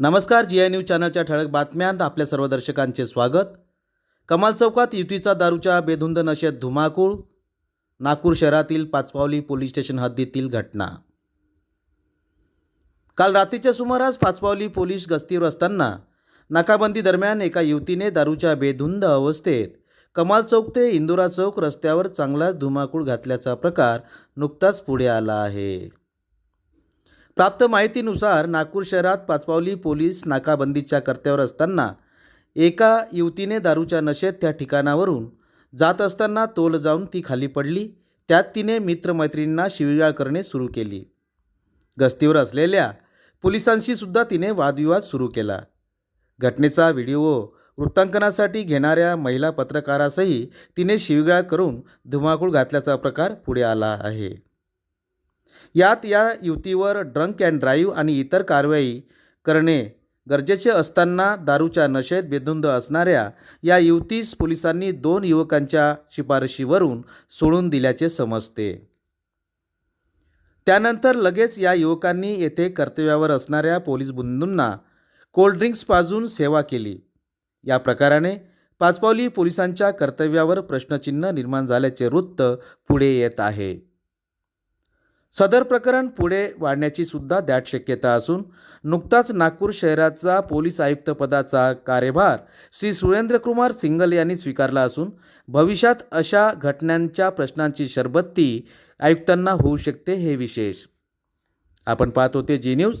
नमस्कार जी I news चॅनलच्या ठळक बातम्यांत आपल्या सर्व दर्शकांचे स्वागत. कमाल चौकात युतीचा दारूच्या बेधुंद नशेत धुमाकूळ नागपूर शहरातील पाचपावली पोलीस स्टेशन हद्दीतील घटना. काल रात्रीच्या सुमारास पाचपावली पोलीस गस्तीवर असताना नाकाबंदी दरम्यान एका युवतीने दारूच्या बेधुंद अवस्थेत कमाल चौक ते इंदोरा चौक रस्त्यावर चांगलाच धुमाकूळ घातल्याचा प्रकार नुकताच पुढे आला आहे. प्राप्त माहितीनुसार नागपूर शहरात पाचपावली पोलीस नाकाबंदीच्या कर्त्यावर असताना एका युवतीने दारूच्या नशेत त्या ठिकाणावरून जात असताना तोल जाऊन ती खाली पडली. त्यात तिने मित्रमैत्रिणींना शिवीगाळ करणे सुरू केली. गस्तीवर असलेल्या पोलिसांशी सुद्धा तिने वादविवाद सुरू केला. घटनेचा व्हिडिओ वृत्तांकनासाठी घेणाऱ्या महिला पत्रकारासही तिने शिवीगाळ करून धुमाकूळ घातल्याचा प्रकार पुढे आला आहे. यात या युवतीवर ड्रंक अँड ड्राईव्ह आणि इतर कारवाई करणे गरजेचे असताना दारूच्या नशेत बेधुंद असणाऱ्या या युवतीस पोलिसांनी दोन युवकांच्या शिफारशीवरून सोडून दिल्याचे समजते. त्यानंतर लगेच या युवकांनी येथे कर्तव्यावर असणाऱ्या पोलीस बंधूंना कोल्ड्रिंक्स पाजून सेवा केली. या प्रकाराने पाचपावली पोलिसांच्या कर्तव्यावर प्रश्नचिन्ह निर्माण झाल्याचे वृत्त पुढे येत आहे. सदर प्रकरण पुढे वाढण्याची सुद्धा दाट शक्यता असून नुकताच नागपूर शहराचा पोलीस आयुक्त पदाचा कार्यभार श्री सुरेंद्रकुमार सिंगल यांनी स्वीकारला असून भविष्यात अशा घटनांच्या प्रश्नांची शरबत्ती आयुक्तांना होऊ शकते हे विशेष. आपण पाहत होते जी न्यूज